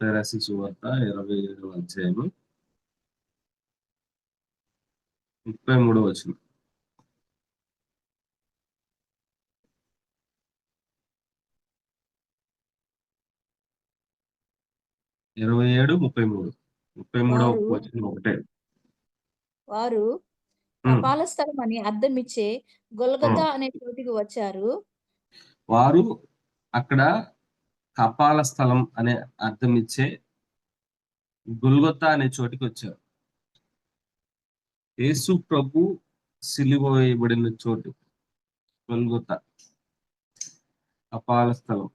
తెరాసి సువార్త ఇరవై ఏడు అధ్యాయము ముప్పై మూడో వచ్చిన ఇరవై ఏడు ముప్పై మూడు ముప్పై మూడో వారు వచ్చిన ఒకటే వారు ఉమ్. కపాల స్థలం అని అర్థం ఇచ్చే గొల్గతా అనే చోటికి వచ్చారు. వారు అక్కడ కపాల స్థలం అనే అర్థం ఇచ్చే గుల్గొత్త అనే చోటికి వచ్చారు. యేసు ప్రభు సిలువ వేయబడిన చోటు గుల్గొత్త కపాల స్థలం.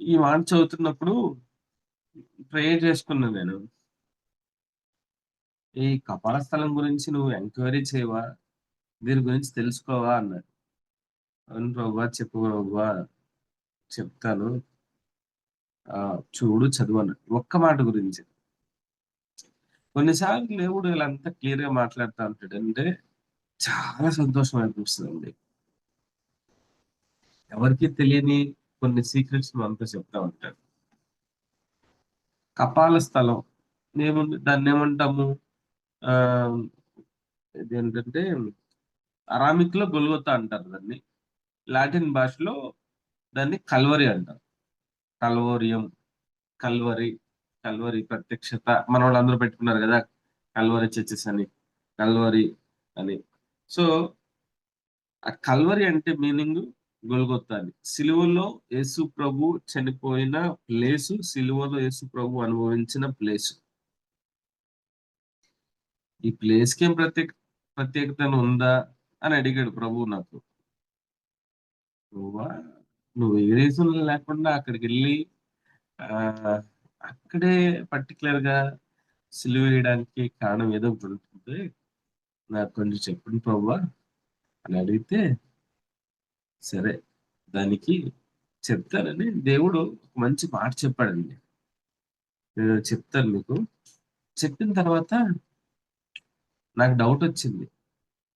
ఈ మాట చదువుతున్నప్పుడు ప్రేయర్ చేసుకున్నాను నేను. ఈ కపాల స్థలం గురించి నువ్వు ఎంక్వైరీ చేయవా? దీని గురించి తెలుసుకోవా? అన్నాడు. అవును ప్రభా చెప్పు ప్రభా చెప్తాను. ఆ చూడు చదువు ఒక్క మాట గురించి. కొన్నిసార్లు దేవుడు ఇలా అంతా క్లియర్గా మాట్లాడుతూ ఉంటాడు. అంటే చాలా సంతోషం అనిపిస్తుంది ఎవరికి తెలియని కొన్ని సీక్రెట్స్ అంతా చెప్తా ఉంటాడు. కపాల స్థలం. మేము దాన్ని ఏమంటాము? ఆ ఇదేంటంటే అరామిక్లో గొలుగుతా అంటారు దాన్ని. లాటిన్ భాషలో దాన్ని కల్వరి అంటారు. కల్వోరియం కల్వరి కల్వరి ప్రత్యక్షత. మన వాళ్ళందరూ పెట్టుకున్నారు కదా కల్వరి చర్చెస్ అని కల్వరి అని. సో ఆ కల్వరి అంటే మీనింగ్ గొల్గొత్త అని సిలువలో యేసు ప్రభు చనిపోయిన ప్లేసు సిలువలో యేసు ప్రభు అనుభవించిన ప్లేసు. ఈ ప్లేస్కి ఏం ప్రత్యేక ప్రత్యేకత ఉందా అని అడిగాడు ప్రభు నాకు. నువ్వా నువ్వు ఏ రీజన్ లేకుండా అక్కడికి వెళ్ళి అక్కడే పర్టికులర్గా సిలువ వేయడానికి కారణం ఏదో ఒకటి ఉంటుంది? నాకు కొంచెం చెప్పండి ప్రభా అని అడిగితే సరే దానికి చెప్తానని దేవుడు ఒక మంచి మాట చెప్పాడండి. నేను చెప్తాను మీకు. చెప్పిన తర్వాత నాకు డౌట్ వచ్చింది.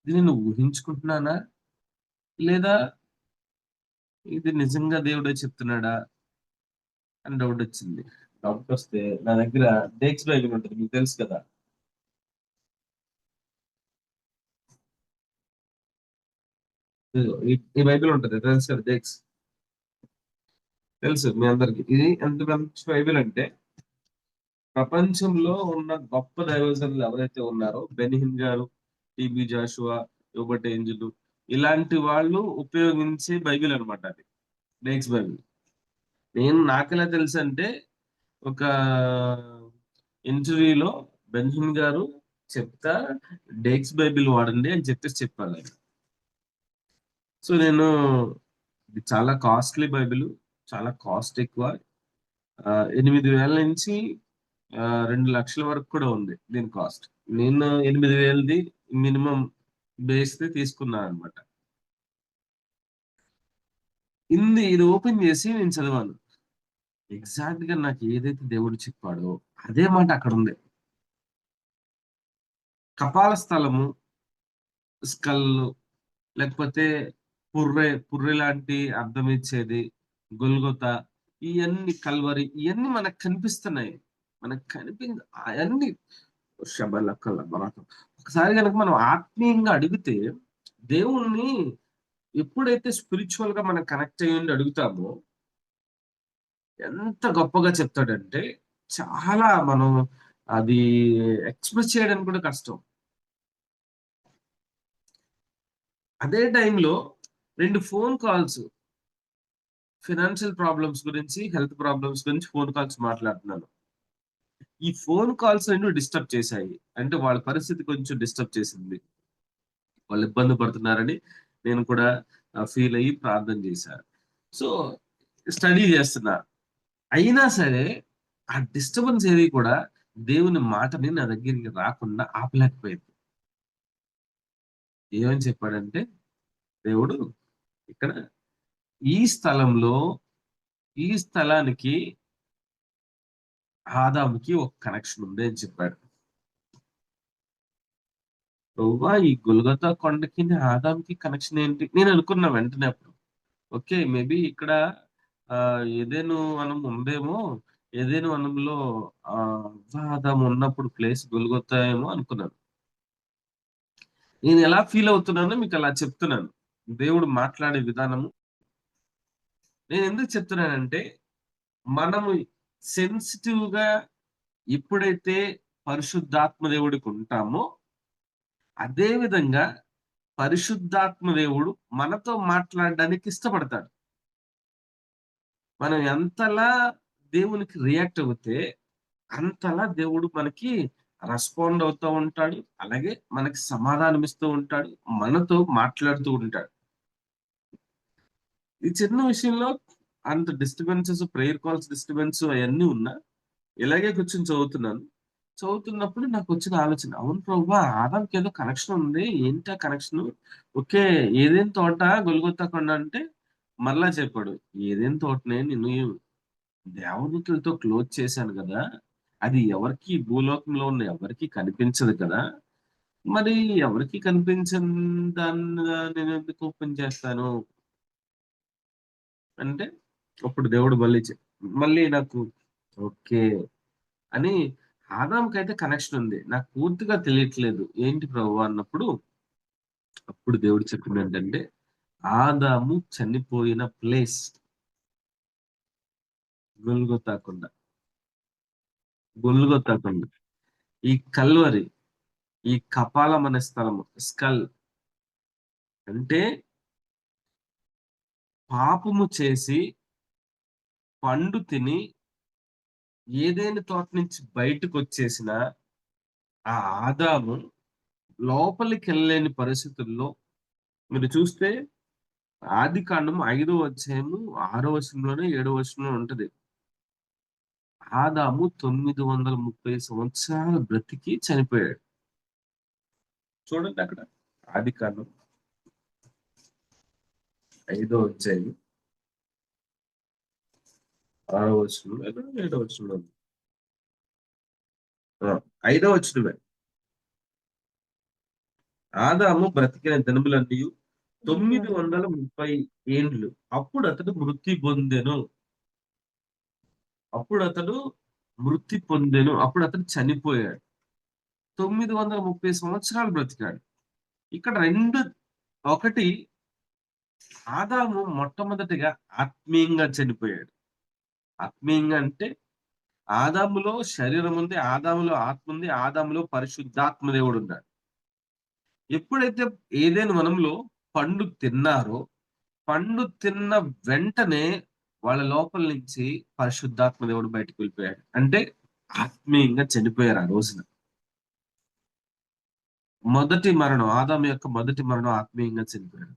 ఇది నేను ఊహించుకుంటున్నానా? లేదా ఇది నిజంగా దేవుడే చెప్తున్నాడా అని డౌట్ వచ్చింది. డౌట్ వస్తే నా దగ్గర డేక్స్ బైబిల్ ఉంటుంది మీకు తెలుసు కదా. ఈ- బైబిల్ ఉంటుంది తెలుసు కదా డేక్స్ తెలుసు మీ అందరికి. ఇది ఎంత మంచి బైబిల్ అంటే ప్రపంచంలో ఉన్న గొప్ప దైవజనులు ఎవరైతే ఉన్నారో బెనిహిన్ గారు టిబి జాషువా యోబట్ ఏంజలు ఇలాంటి వాళ్ళు ఉపయోగించే బైబిల్ అనమాట అది. Dake's Bible. నేను నాకెలా తెలుసు అంటే ఒక ఇంటర్వ్యూలో బెంజమిన్ గారు చెప్తా డేక్స్ బైబిల్ వాడండి అని చెప్పేసి చెప్పాలి. ఆయన సో నేను చాలా కాస్ట్లీ బైబిల్ చాలా కాస్ట్ ఎక్కువ. ఎనిమిది వేల నుంచి రెండు లక్షల వరకు కూడా ఉంది దీని కాస్ట్. నేను ఎనిమిది వేలది మినిమం బేస్ తీసుకున్నాను అనమాట ఇంది ఇది ఓపెన్ చేసి నేను చదివాను. ఎగ్జాక్ట్గా నాకు ఏదైతే దేవుడు చెప్పాడో అదే మాట అక్కడ ఉంది. కపాల స్థలము స్కల్ లేకపోతే పుర్రె పుర్రె లాంటి అర్థం ఇచ్చేది గొల్గొత ఇవన్నీ కల్వరి ఇవన్నీ మనకు కనిపిస్తున్నాయి. మనకు కనిపి అవన్నీ శబలకల కల ఒకసారి కనుక మనం ఆత్మీయంగా అడిగితే దేవుణ్ణి ఎప్పుడైతే స్పిరిచువల్గా మనం కనెక్ట్ అయ్యి అడుగుతామో ఎంత గొప్పగా చెప్తాడంటే చాలా మనం అది ఎక్స్ప్రెస్ చేయడానికి కూడా కష్టం. అదే టైంలో రెండు ఫోన్ కాల్స్ ఫినాన్షియల్ ప్రాబ్లమ్స్ గురించి హెల్త్ ప్రాబ్లమ్స్ గురించి ఫోన్ కాల్స్ మాట్లాడుతున్నాను. ఈ ఫోన్ కాల్స్ రెండు డిస్టర్బ్ చేశాయి. అంటే వాళ్ళ పరిస్థితి కొంచెం డిస్టర్బ్ చేసింది. వాళ్ళు ఇబ్బంది పడుతున్నారని నేను కూడా ఫీల్ అయ్యి ప్రార్థన చేశాను. సో స్టడీ చేస్తున్నా. అయినా సరే ఆ డిస్టర్బెన్స్ ఏది కూడా దేవుని మాటని నా దగ్గరికి రాకుండా ఆపలేకపోయింది. ఏమని చెప్పాడంటే దేవుడు ఇక్కడ ఈ స్థలంలో ఈ స్థలానికి ఆదాముకి ఒక కనెక్షన్ ఉంది అని చెప్పాడు. ప్రవ్వా ఈ గుల్గతా కొండకి ఆదాంకి కనెక్షన్ ఏంటి? నేను అనుకున్నా వెంటనే అప్పుడు. ఓకే మేబీ ఇక్కడ ఆ ఏదేను వనం ఉందేమో ఏదేను వనంలో ఆదాం ఉన్నప్పుడు ప్లేస్ గొలుగొత్తాయేమో అనుకున్నాను. నేను ఎలా ఫీల్ అవుతున్నానో మీకు అలా చెప్తున్నాను. దేవుడు మాట్లాడే విధానము. నేను ఎందుకు చెప్తున్నానంటే మనము సెన్సిటివ్గా ఎప్పుడైతే పరిశుద్ధాత్మ దేవుడికి ఉంటామో అదే విధంగా పరిశుద్ధాత్మ దేవుడు మనతో మాట్లాడడానికి ఇష్టపడతాడు. మనం ఎంతలా దేవునికి రియాక్ట్ అవుతే అంతలా దేవుడు మనకి రెస్పాండ్ అవుతూ ఉంటాడు అలాగే మనకి సమాధానం ఇస్తూ ఉంటాడు మనతో మాట్లాడుతూ ఉంటాడు. ఈ చిన్న విషయంలో అంత డిస్టర్బెన్సెస్ ప్రేయర్ కాల్స్ డిస్టర్బెన్స్ అవన్నీ ఉన్నా ఇలాగే కూర్చొని చదువుతున్నాను. చదువుతున్నప్పుడు నాకు వచ్చిన ఆలోచన అవును ప్రభా ఆదాంకి ఏదో కనెక్షన్ ఉంది. ఏంటి ఆ కనెక్షన్ ఓకే ఏదేం తోట గొలుగొత్తా కొండ అంటే మరలా చెప్పాడు ఏదేం తోటనే నేను దేవదూతులతో క్లోజ్ చేశాను కదా. అది ఎవరికి భూలోకంలో ఉన్న ఎవరికి కనిపించదు కదా. మరి ఎవరికి కనిపించని దాన్ని నేను ఎందుకు ఓపెన్ చేస్తాను? అంటే అప్పుడు దేవుడు మళ్ళీ మళ్ళీ నాకు ఓకే అని ఆదాంకి అయితే కనెక్షన్ ఉంది. నాకు పూర్తిగా తెలియట్లేదు. ఏంటి ప్రభు అన్నప్పుడు అప్పుడు దేవుడు చెప్పింది ఏంటంటే ఆదాము చనిపోయిన ప్లేస్ గొల్గొతాకుండా గొల్గొతాకుండా ఈ కల్వరి ఈ కపాలం అనే స్థలము స్కల్ అంటే పాపము చేసి పండు తిని ఏదైనా తోట నుంచి బయటకు వచ్చేసిన ఆ ఆదాము లోపలికి వెళ్ళలేని పరిస్థితుల్లో మీరు చూస్తే ఆది కాండము ఐదో అధ్యాయము ఆరో వచనంలోనే ఏడో వచనంలో ఉంటది. ఆదాము తొమ్మిది వందల ముప్పై సంవత్సరాలు బ్రతికి చనిపోయాడు. చూడండి అక్కడ ఆది కాండం ఐదో అధ్యాయం ఆరో వచ్చిన లేదా ఏడో ఐదో వచ్చినమే. ఆదాము బ్రతికిన దినములన్నీ తొమ్మిది వందల ముప్పై ఏండ్లు. అప్పుడు అతడు మృతి పొందెను. అప్పుడు అతడు మృతి పొందెను. అప్పుడు అతడు చనిపోయాడు. తొమ్మిది వందల ముప్పై సంవత్సరాలు బ్రతికాడు. ఇక్కడ రెండు ఒకటి ఆదాము మొట్టమొదటిగా ఆత్మీయంగా చనిపోయాడు. ఆత్మీయంగా అంటే ఆదాములో శరీరం ఉంది ఆదాములో ఆత్మ ఉంది ఆదాములో పరిశుద్ధాత్మ దేవుడు ఉన్నాడు ఎప్పుడైతే ఏదైనా వనంలో పండు తిన్నారో పండు తిన్న వెంటనే వాళ్ళ లోపల నుంచి పరిశుద్ధాత్మ దేవుడు బయటకు వెళ్ళిపోయాడు. అంటే ఆత్మీయంగా చనిపోయారు ఆ రోజున. మొదటి మరణం ఆదాం యొక్క మొదటి మరణం ఆత్మీయంగా చనిపోయాడు.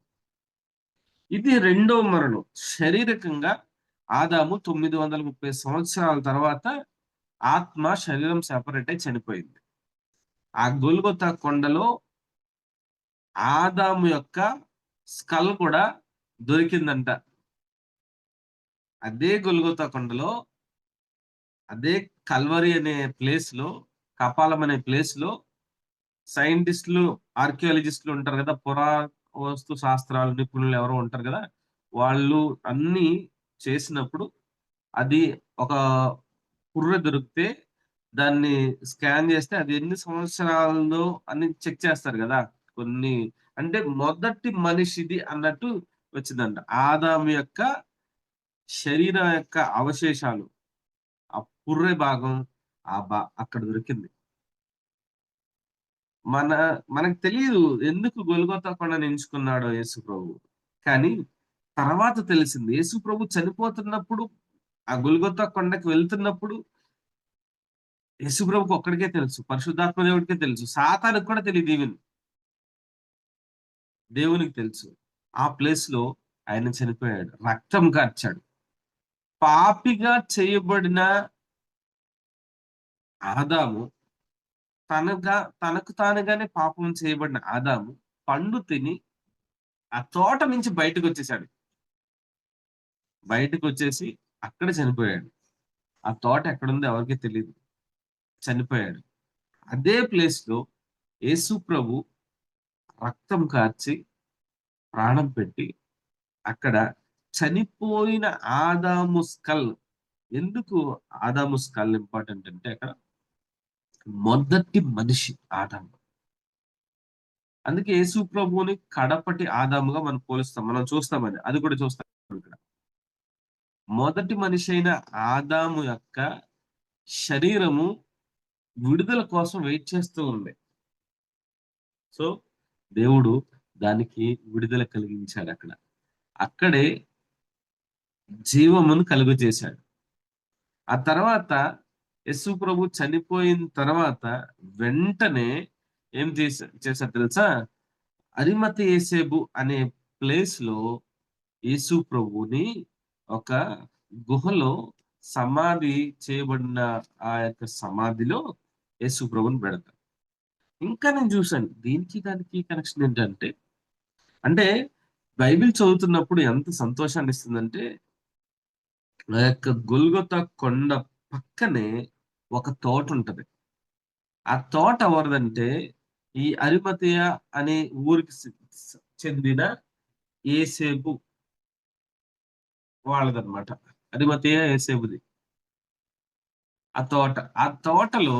ఇది రెండో మరణం. శారీరకంగా ఆదాము తొమ్మిది వందల ముప్పై సంవత్సరాల తర్వాత ఆత్మ శరీరం సెపరేట్ అయి చనిపోయింది. ఆ గొల్గొత కొండలో ఆదాము యొక్క స్కల్ కూడా దొరికిందంట. అదే గొల్గొత కొండలో అదే కల్వరి అనే ప్లేస్లో కపాలం అనే ప్లేస్లో సైంటిస్టులు ఆర్కియాలజిస్టులు ఉంటారు కదా పురా వస్తు శాస్త్రాలు నిపుణులు ఎవరో ఉంటారు కదా వాళ్ళు అన్ని చేసినప్పుడు అది ఒక పుర్రె దొరికితే దాన్ని స్కాన్ చేస్తే అది ఎన్ని సంవత్సరాలు అని చెక్ చేస్తారు కదా కొన్ని. అంటే మొదటి మనిషిది అన్నట్టు వచ్చిందంట. ఆదాం యొక్క శరీరం యొక్క అవశేషాలు. ఆ పుర్రె భాగం ఆ బా అక్కడ దొరికింది. మన మనకు తెలియదు ఎందుకు గొలుగొత్త కొండను ఎంచుకున్నాడో యేసు ప్రభు కానీ తర్వాత తెలిసింది యేసు ప్రభు చనిపోతున్నప్పుడు ఆ గుల్గొత్త కొండకి వెళ్తున్నప్పుడు యేసు ప్రభుకు ఒక్కడికే తెలుసు పరిశుద్ధాత్మ దేవుడికే తెలుసు సాతానికి కూడా తెలియదు ఈవెన్ దేవునికి తెలుసు. ఆ ప్లేస్లో ఆయన చనిపోయాడు రక్తం కార్చాడు. పాపిగా చేయబడిన ఆదాము తనగా తనకు తానుగానే పాపం చేయబడిన ఆదాము పండు తిని ఆ తోట నుంచి బయటకు వచ్చేసాడు. బయటకు వచ్చేసి అక్కడ చనిపోయాడు. ఆ తోట ఎక్కడుందో ఎవరికి తెలియదు చనిపోయాడు. అదే ప్లేస్లో యేసు ప్రభు రక్తం కార్చి ప్రాణం పెట్టి అక్కడ చనిపోయిన ఆదాము స్కల్ ఎందుకు ఆదాము స్కల్ ఇంపార్టెంట్ అంటే అక్కడ మొదటి మనిషి ఆదాము. అందుకే యేసు ప్రభువుని కడపటి ఆదాముగా మనం పోలుస్తాం. మనం చూస్తామని అది కూడా చూస్తాం ఇక్కడ. మొదటి మనిషి అయిన ఆదాము యొక్క శరీరము విడుదల కోసం వెయిట్ చేస్తూ ఉంది. సో దేవుడు దానికి విడుదల కలిగించాడు అక్కడ. అక్కడే జీవమును కలుగు చేశాడు. ఆ తర్వాత యశు ప్రభు చనిపోయిన తర్వాత వెంటనే ఏం చేసా చేశారు తెలుసా? అరిమతి ఏసేబు అనే ప్లేస్లో యేసు ప్రభుని ఒక గుహలో సమాధి చేయబడిన ఆ యొక్క సమాధిలో యేసు ప్రభుని పెడతారు. ఇంకా నేను చూశాను దీనికి దానికి కనెక్షన్ ఏంటంటే అంటే బైబిల్ చదువుతున్నప్పుడు ఎంత సంతోషాన్ని ఇస్తుందంటే ఆ యొక్క గొల్గొత కొండ పక్కనే ఒక తోట ఉంటది. ఆ తోట ఎవరిదంటే ఈ అరిమతయ అనే ఊరికి చెందిన ఏసేపు వాళ్ళదన్నమాట. అరిమతయ ఏసేపుది. ఆ తోట ఆ తోటలో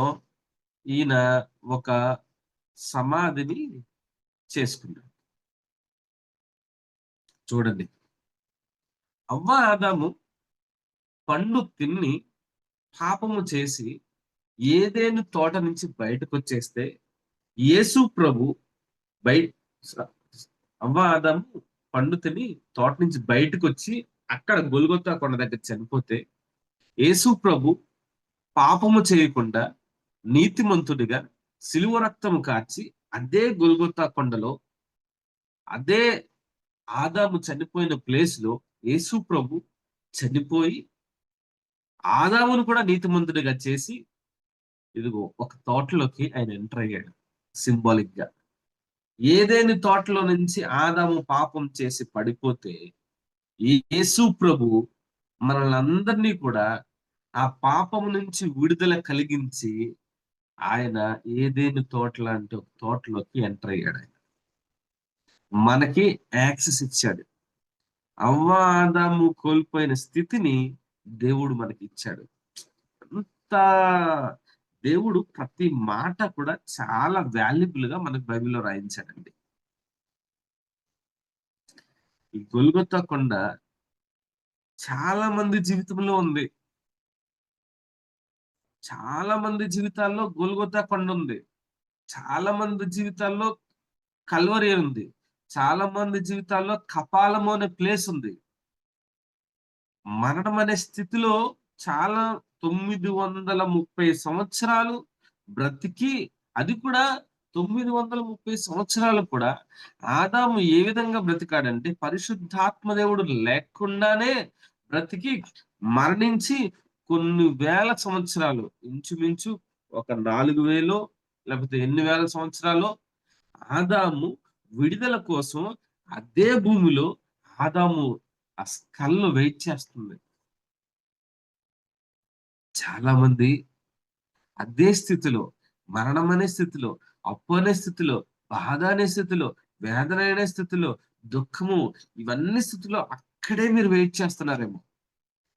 ఈయన ఒక సమాధిని చేసుకున్నాడు. చూడండి. అవ్వ ఆదాము పండు తిన్ని పాపము చేసి ఏదేను తోట నుంచి బయటకు వచ్చేస్తే యేసు ప్రభు బయట అవ్వ ఆదాము పండు తిని తోట నుంచి బయటకు వచ్చి అక్కడ గొలుగొత్తా కొండ దగ్గర చనిపోతే యేసు ప్రభు పాపము చేయకుండా నీతిమంతుడిగా సిలువ రక్తము కార్చి అదే గొల్గొత్తా కొండలో అదే ఆదాము చనిపోయిన ప్లేస్లో యేసు ప్రభు చనిపోయి ఆదామును కూడా నీతిమంతుడిగా చేసి ఇదిగో ఒక తోటలోకి ఆయన ఎంటర్ అయ్యాడు సింబాలిక్గా ఏదేని తోటలో నుంచి ఆదాము పాపం చేసి పడిపోతే యేసు ప్రభు మనల్ని అందరినీ కూడా ఆ పాపం నుంచి విడుదల కలిగించి ఆయన ఏదేని తోట లాంటి ఒక తోటలోకి ఎంటర్ అయ్యాడు ఆయన. మనకి యాక్సెస్ ఇచ్చాడు. అవ్వ ఆదాము కోల్పోయిన స్థితిని దేవుడు మనకి ఇచ్చాడు. అంత దేవుడు ప్రతి మాట కూడా చాలా వాల్యుబుల్గా మనకు బైబిల్లో రాయించాడండి. ఈ గొల్గొత్త కొండ చాలా మంది జీవితంలో ఉంది. చాలా మంది జీవితాల్లో గొల్గొత్త కొండ ఉంది. చాలా మంది జీవితాల్లో కల్వరి ఉంది. చాలా మంది జీవితాల్లో కపాలము అనే ప్లేస్ ఉంది. మరణం అనే స్థితిలో చాలా తొమ్మిది వందల ముప్పై సంవత్సరాలు బ్రతికి అది కూడా తొమ్మిది వందల ముప్పై సంవత్సరాలు కూడా ఆదాము ఏ విధంగా బ్రతికాడంటే పరిశుద్ధాత్మ దేవుడు లేకుండానే బ్రతికి మరణించి కొన్ని వేల సంవత్సరాలు ఇంచుమించు ఒక నాలుగు వేలు లేకపోతే ఎన్ని వేల సంవత్సరాలు ఆదాము విడుదల కోసం అదే భూమిలో ఆదాము ఆ స్కల్ వెయిట్ చేస్తుంది. చాలా మంది అదే స్థితిలో మరణం అనే స్థితిలో అప్పు అనే స్థితిలో బాధ అనే స్థితిలో వేదన అనే స్థితిలో దుఃఖము ఇవన్నీ స్థితిలో అక్కడే మీరు వెయిట్ చేస్తున్నారేమో.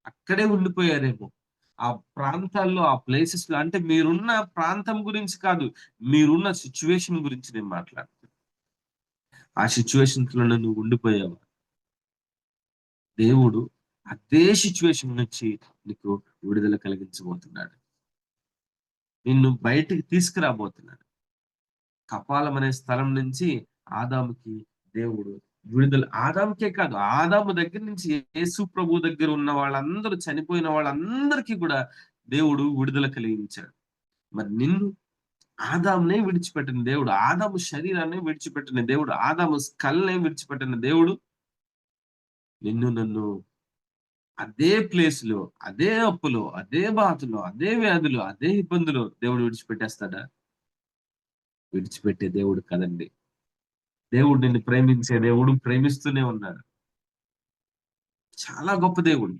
అక్కడే ఉండిపోయారేమో. ఆ ప్రాంతాల్లో ఆ ప్లేసెస్లో అంటే మీరున్న ప్రాంతం గురించి కాదు మీరున్న సిచ్యువేషన్ గురించి నేను మాట్లాడుతున్నాను ఆ సిచ్యువేషన్స్లో నువ్వు ఉండిపోయావా? దేవుడు అదే సిచ్యువేషన్ నుంచి నీకు విడుదల కలిగించబోతున్నాడు. నిన్ను బయటికి తీసుకురాబోతున్నాడు. కపాలం అనే స్థలం నుంచి ఆదాముకి దేవుడు విడుదల ఆదాముకే కాదు ఆదాము దగ్గర నుంచి యేసు ప్రభు దగ్గర ఉన్న వాళ్ళందరూ చనిపోయిన వాళ్ళందరికీ కూడా దేవుడు విడుదల కలిగించాడు. మరి నిన్ను ఆదామునే విడిచిపెట్టిన దేవుడు ఆదాము శరీరాన్ని విడిచిపెట్టిన దేవుడు ఆదాము స్కల్నే విడిచిపెట్టిన దేవుడు నిన్ను నన్ను అదే ప్లేస్లో అదే అప్పులో అదే బాధలో అదే వ్యాధులు అదే ఇబ్బందులు దేవుడు విడిచిపెట్టేస్తాడా? విడిచిపెట్టే దేవుడు కదండి. దేవుడు నిన్ను ప్రేమించే దేవుడు ప్రేమిస్తూనే ఉన్నాడు. చాలా గొప్ప దేవుడు.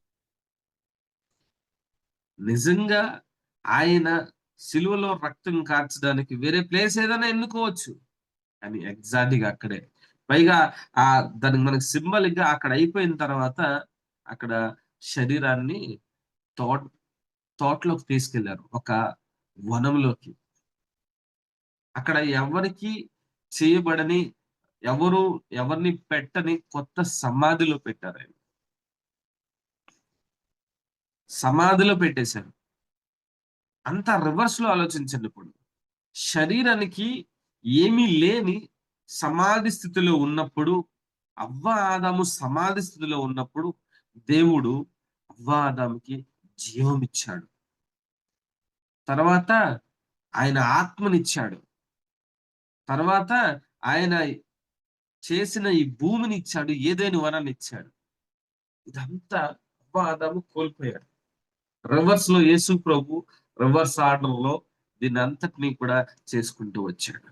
నిజంగా ఆయన సిలువలో రక్తం కార్చడానికి వేరే ప్లేస్ ఏదైనా ఎన్నుకోవచ్చు. అని ఎగ్జాక్ట్గా అక్కడే. పైగా ఆ దానికి మనకి సింబలిక్గా అక్కడ అయిపోయిన తర్వాత అక్కడ శరీరాన్ని తోట తోటలోకి తీసుకెళ్ళారు. ఒక వనంలోకి. అక్కడ ఎవరికి చేయబడని ఎవరు ఎవరిని పెట్టని కొత్త సమాధిలో పెట్టారు ఆయన. సమాధిలో పెట్టేశారు. అంత రివర్స్లో ఆలోచించండి ఇప్పుడు. శరీరానికి ఏమీ లేని సమాధి స్థితిలో ఉన్నప్పుడు అవ్వ ఆదాము సమాధి స్థితిలో ఉన్నప్పుడు దేవుడు అవ్వ ఆదాముకి జీవం ఇచ్చాడు తర్వాత ఆయన ఆత్మనిచ్చాడు. తర్వాత ఆయన చేసిన ఈ భూమిని ఇచ్చాడు ఏదైనా వరాన్ని ఇచ్చాడు. ఇదంతా అవ్వ కోల్పోయాడు. రివర్స్లో యేసు ప్రభు రివర్స్ ఆర్డర్లో దీని అంతటిని కూడా చేసుకుంటూ వచ్చాడు.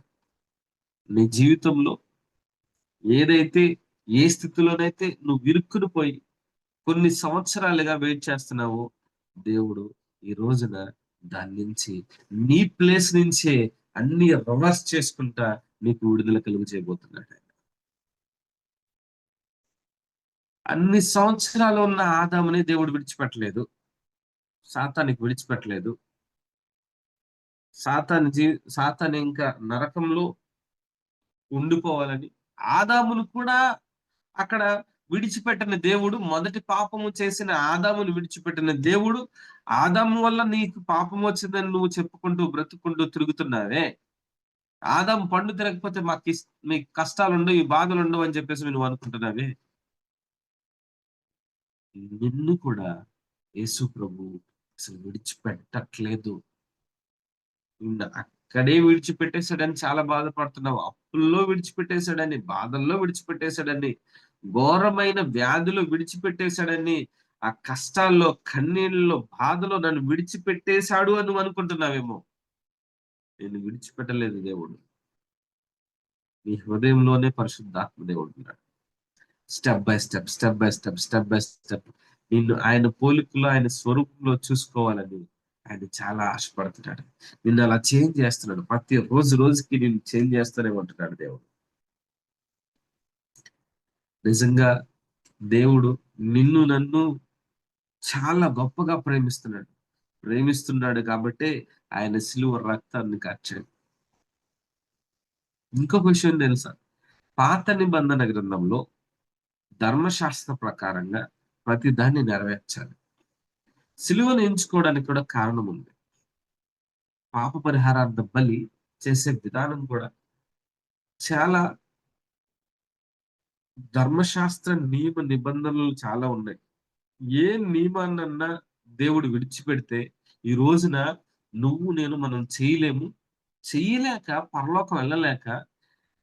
నీ జీవితంలో ఏదైతే ఏ స్థితిలోనైతే నువ్వు విరుక్కుని పోయి కొన్ని సంవత్సరాలుగా వెయిట్ చేస్తున్నావో దేవుడు ఈ రోజున దాని నుంచి నీ ప్లేస్ నుంచే అన్ని రివర్స్ చేసుకుంటా మీకు విడుదల కలుగు చేయబోతున్నాడు ఆయన. అన్ని సంవత్సరాలు ఉన్న ఆదాముని దేవుడు విడిచిపెట్టలేదు సాతానికి విడిచిపెట్టలేదు సాతాని జీ సాతాని ఇంకా నరకంలో ఉండిపోవాలని ఆదామును కూడా అక్కడ విడిచిపెట్టిన దేవుడు మొదటి పాపము చేసిన ఆదామును విడిచిపెట్టిన దేవుడు ఆదాము వల్ల నీకు పాపం వచ్చిందని నువ్వు చెప్పుకుంటూ బ్రతుకుంటూ తిరుగుతున్నావే. ఆదాం పండు తినకపోతే మాకు ఇస్- మీకు కష్టాలు ఉండవు ఈ బాధలు ఉండవు అని చెప్పేసి నువ్వు అనుకుంటున్నావే. నిన్ను కూడా యేసు ప్రభు అసలు విడిచిపెట్టట్లేదు. నిన్ను అక్కడే విడిచిపెట్టేశాడని చాలా బాధపడుతున్నావు. అప్పుల్లో విడిచిపెట్టేశాడని బాధల్లో విడిచిపెట్టేశాడని ఘోరమైన వ్యాధులు విడిచిపెట్టేశాడని ఆ కష్టాల్లో కన్నీళ్ళలో బాధలో నన్ను విడిచిపెట్టేశాడు అని అనుకుంటున్నావేమో? నేను విడిచిపెట్టలేదు దేవుడు. నీ హృదయంలోనే పరిశుద్ధాత్మ దేవుడు ఉన్నాడు. Step by step step by step step by step నిన్ను ఆయన పోలికలో ఆయన స్వరూపంలో చూసుకోవాలని ఆయన చాలా ఆశపడుతున్నాడు. నిన్ను అలా చేంజ్ చేస్తున్నాడు. ప్రతి రోజు రోజుకి నిన్ను చేంజ్ చేస్తూనే ఉంటున్నాడు దేవుడు. నిజంగా దేవుడు నిన్ను నన్ను చాలా గొప్పగా ప్రేమిస్తున్నాడు. ప్రేమిస్తున్నాడు కాబట్టి ఆయన సిలువ రక్తాన్ని కార్చాడు. ఇంకొక విషయం తెలుసా? పాత నిబంధన గ్రంథంలో ధర్మశాస్త్ర ప్రకారంగా ప్రతి దాన్ని నెరవేర్చాలి. సిలువను ఎంచుకోవడానికి కూడా కారణం ఉంది. పాప పరిహారార్థ బలి చేసే విధానం కూడా చాలా ధర్మశాస్త్ర నియమ నిబంధనలు చాలా ఉన్నాయి. ఏ నియమాన్నన్నా దేవుడు విడిచిపెడితే ఈ రోజున నువ్వు నేను మనం చేయలేము. చేయలేక పరలోకం వెళ్ళలేక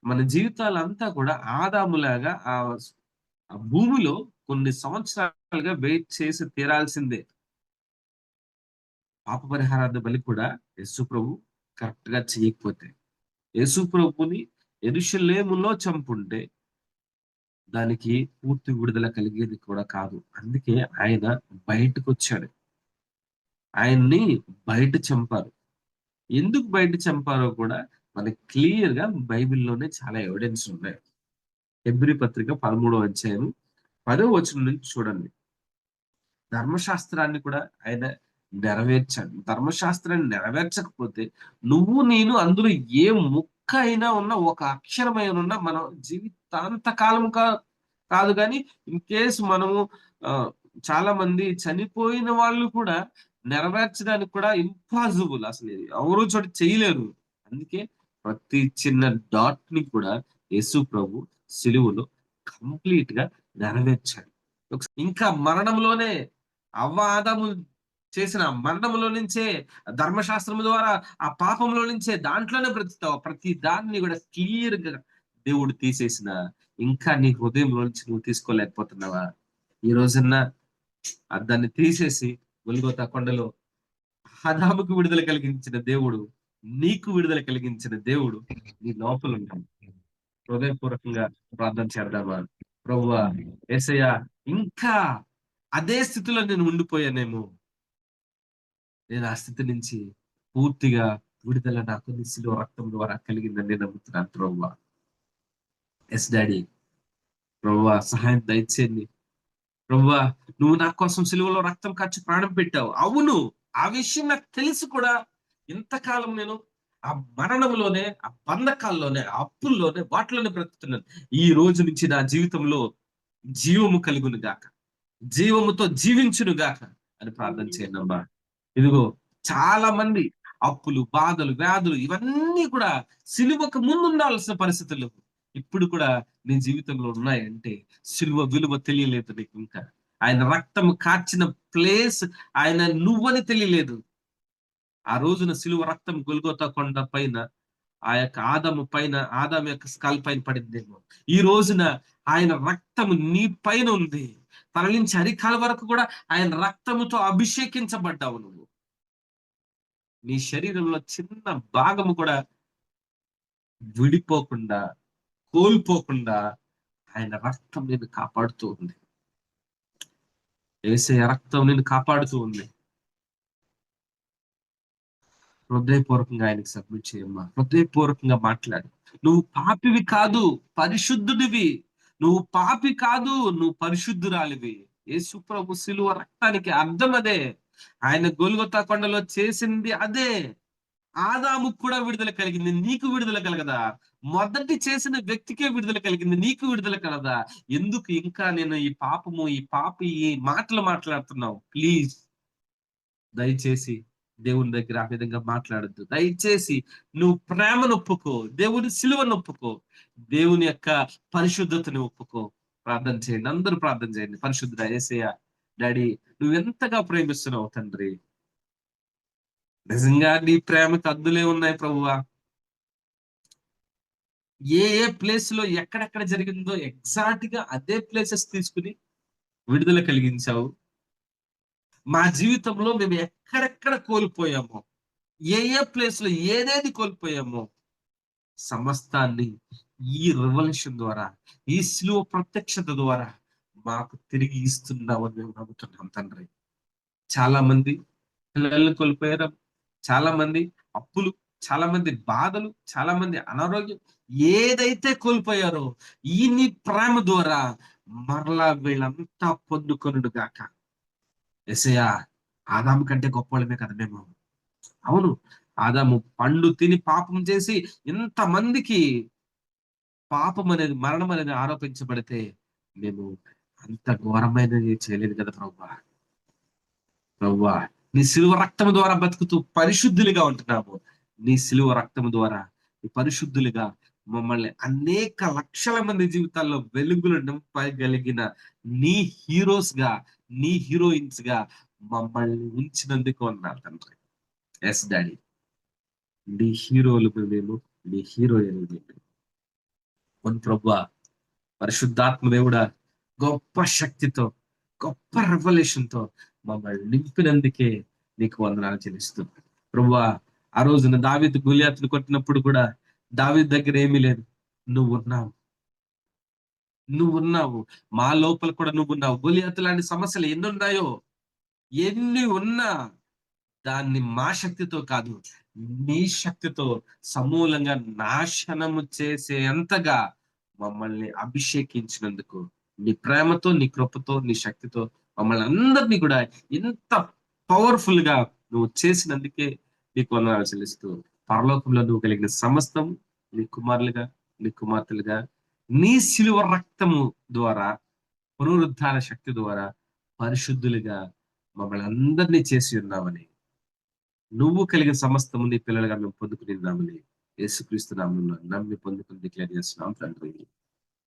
మన జీవితాలంతా కూడా ఆదాములాగా ఆ భూమిలో కొన్ని సంవత్సరాలుగా వెయిట్ చేసి తీరాల్సిందే. పాప పరిహారార్థ బలి కూడా యేసు ప్రభు కరెక్ట్గా చేయకపోతే. యేసు ప్రభుని ఎరుషులేములో చంపుంటే దానికి పూర్తి విడుదల కలిగేది కూడా కాదు. అందుకే ఆయన బయటకు వచ్చాడు ఆయన్ని బయట చంపారు. ఎందుకు బయట చంపారో కూడా మనకి క్లియర్గా బైబిల్లోనే చాలా ఎవిడెన్స్ ఉన్నాయి. ఎబ్రి పత్రిక పదమూడవ అధ్యాయం పదో వచనం నుంచి చూడండి. ధర్మశాస్త్రాన్ని కూడా ఆయన నెరవేర్చాడు. ధర్మశాస్త్రాన్ని నెరవేర్చకపోతే నువ్వు నేను అందులో ఏ ముక్క అయినా ఉన్న ఒక అక్షరమైన ఉన్న మనం జీవితాంత కాలం కా- కాదు కానీ ఇన్ కేసు మనము చాలా మంది చనిపోయిన వాళ్ళు కూడా నెరవేర్చడానికి కూడా ఇంపాసిబుల్ అసలు ఎవరు చోట చేయలేరు. అందుకే ప్రతి చిన్న డాట్ని కూడా యేసు ప్రభు సిలువలో కంప్లీట్గా నెరవేర్చాడు ఇంకా మరణంలోనే అవ్వ ఆదాము చేసిన మరణములో నుంచే ధర్మశాస్త్రము ద్వారా ఆ పాపంలో నుంచే దాంట్లోనే బ్రతుకుతావు. ప్రతి దాన్ని కూడా క్లియర్గా దేవుడు తీసేసిన. ఇంకా నీ హృదయంలో నుంచి నువ్వు తీసుకోలేకపోతున్నావా? ఈ రోజున దాన్ని తీసేసి గొల్గోతా కొండలో హదాముకు విడుదల కలిగించిన దేవుడు నీకు విడుదల కలిగించిన దేవుడు నీ లోపల ఉన్నాడు హృదయపూర్వకంగా ప్రార్థన చేద్దామా? ప్రభువా ఏసయ్య ఇంకా అదే స్థితిలో నేను ఉండిపోయానేమో. నేను ఆ స్థితి నుంచి పూర్తిగా విడుదల నాకు నిశిలో రక్తం ద్వారా కలిగిందని నేను నమ్ముతున్నాను ప్రవ్వ. Yes daddy. ప్రవ్వ సహాయం దయచేయండి. ప్రవ్వ నువ్వు నా కోసం సిలువలో రక్తం ఖర్చు ప్రాణం పెట్టావు. అవును ఆ విషయం నాకు తెలుసు కూడా ఇంతకాలం నేను ఆ మరణంలోనే ఆ బంధకాల్లోనే ఆ అప్పుల్లోనే వాటిలోనే బ్రతుకుతున్నాను. ఈ రోజు నుంచి నా జీవితంలో జీవము కలుగును గాక. జీవముతో జీవించును గాక అని ప్రార్థన చేయండి అమ్మా. ఇదిగో చాలా మంది అప్పులు బాధలు వ్యాధులు ఇవన్నీ కూడా సిలువకు ముందు ఉండాల్సిన పరిస్థితులు ఇప్పుడు కూడా నీ జీవితంలో ఉన్నాయంటే సిలువ విలువ తెలియలేదు నీకు ఇంకా. ఆయన రక్తం కార్చిన ప్లేస్ ఆయన నువ్వని తెలియలేదు. ఆ రోజున సిలువ రక్తం గొల్గొతా కొండ పైన ఆ యొక్క ఆదము పైన ఆదాం యొక్క స్కాల్ పైన పడిందేమో. ఈ రోజున ఆయన రక్తము నీ పైన ఉంది. తరలించి నుంచి అరికాల వరకు కూడా ఆయన రక్తముతో అభిషేకించబడ్డావు నువ్వు. నీ శరీరంలో చిన్న భాగము కూడా విడిపోకుండా కోల్పోకుండా ఆయన రక్తం నేను కాపాడుతూ ఉంది. వేసే రక్తం నేను కాపాడుతూ ఉంది. హృదయపూర్వకంగా ఆయనకి సబ్మిట్ చేయమ్మా. హృదయపూర్వకంగా మాట్లాడు. నువ్వు పాపివి కాదు పరిశుద్ధుడివి నువ్వు పాపి కాదు నువ్వు పరిశుద్ధురాలివి. ఏ సుప్రభు సిలువ రక్తానికి అర్థం అదే ఆయన గొలుగొత్తా కొండలో చేసింది అదే. ఆదాముకు కూడా విడుదల కలిగింది నీకు విడుదల కలగదా. మొదటి చేసిన వ్యక్తికే విడుదల కలిగింది నీకు విడుదల కలదా. ఎందుకు ఇంకా నేను ఈ పాపము ఈ పాపి ఈ మాటలు మాట్లాడుతున్నావు? ప్లీజ్. దయచేసి దేవుని దగ్గర ఆ విధంగా మాట్లాడద్దు. దయచేసి నువ్వు ప్రేమను ఒప్పుకో దేవుని సిలువను ఒప్పుకో దేవుని యొక్క పరిశుద్ధతని ఒప్పుకో. ప్రార్థన చేయండి అందరూ ప్రార్థన చేయండి. పరిశుద్ధ ఏసయ్య డాడీ నువ్వు ఎంతగా ప్రేమిస్తున్నావు తండ్రి? నిజంగా నీ ప్రేమకు అద్దులే ఉన్నాయి ప్రభువా. ఏ ఏ ప్లేస్లో ఎక్కడెక్కడ జరిగిందో ఎగ్జాక్ట్గా అదే ప్లేసెస్ తీసుకుని విడుదల కలిగించావు. మా జీవితంలో మేము ఎక్కడెక్కడ కోల్పోయామో ఏ ఏ ప్లేస్లో ఏదేది కోల్పోయామో సమస్తాన్ని ఈ రివల్యూషన్ ద్వారా ఈ స్లో ప్రత్యక్షత ద్వారా మాకు తిరిగి ఇస్తున్నామని మేము నమ్ముతున్నాం తండ్రి. చాలా మంది పిల్లల్ని కోల్పోయారు. చాలా మంది అప్పులు చాలా మంది బాధలు చాలా మంది అనారోగ్యం ఏదైతే కోల్పోయారో ఈ నీ ప్రేమ ద్వారా మరలా వీళ్ళంతా పొందుకొనుడు గాక. ఎసయా ఆదాము కంటే గొప్పవాళ్ళమే కదా మేము. అవును ఆదాము పండు తిని పాపం చేసి ఇంత మందికి పాపం అనేది మరణం అనేది ఆరోపించబడితే మేము అంత ఘోరమైనది చేయలేదు కదా ప్రవ్వా. ప్రవ్వా నీ సిలువ రక్తము ద్వారా బతుకుతూ పరిశుద్ధులుగా ఉంటున్నాము. నీ సిలువ రక్తము ద్వారా ఈ పరిశుద్ధులుగా మమ్మల్ని అనేక లక్షల మంది జీవితాల్లో వెలుగులు నింపగలిగిన నీ హీరోస్గా నీ హీరోయిన్స్గా మమ్మల్ని ఉంచినందుకు అన్నారు తండ్రి. Yes daddy. నీ హీరోలు మేము నీ హీరోయిన్ కొన్ని ప్రభు పరిశుద్ధాత్మ దేవుడా గొప్ప శక్తితో గొప్ప రెవల్యూషన్తో మమ్మల్ని నింపినందుకే నీకు వందనాలు చెల్లిస్తున్నాను. ప్రభా ఆ రోజున దావిత్ గులియాతులు కొట్టినప్పుడు కూడా దావిత్ దగ్గర ఏమీ లేదు. నువ్వు ఉన్నావు నువ్వు ఉన్నావు మా లోపల కూడా నువ్వు ఉన్నావు గులియాతు లాంటి సమస్యలు ఎన్ని ఉన్నాయో ఎన్ని ఉన్నా దాన్ని మా శక్తితో కాదు నీ శక్తితో సమూలంగా నాశనము చేసేంతగా మమ్మల్ని అభిషేకించినందుకు నీ ప్రేమతో నీ కృపతో నీ శక్తితో మమ్మల్ని అందరినీ కూడా ఇంత పవర్ఫుల్గా నువ్వు చేసినందుకే నీకు వందనాలు చెల్లిస్తూ పరలోకంలో నువ్వు కలిగిన సమస్తం నీ కుమారులుగా నీ కుమార్తెలుగా నీ శిలువ రక్తము ద్వారా పునరుద్ధార శక్తి ద్వారా పరిశుద్ధులుగా మమ్మల్ని అందరినీ చేసి ఉన్నామని. నువ్వు కలిగిన సమస్తము నీ పిల్లలుగా మేము పొందుకునిన్నామని యేసుక్రీస్తు నామంలో నమ్మి పొందుకుని డిక్లేర్ చేస్తున్నాం తండ్రి.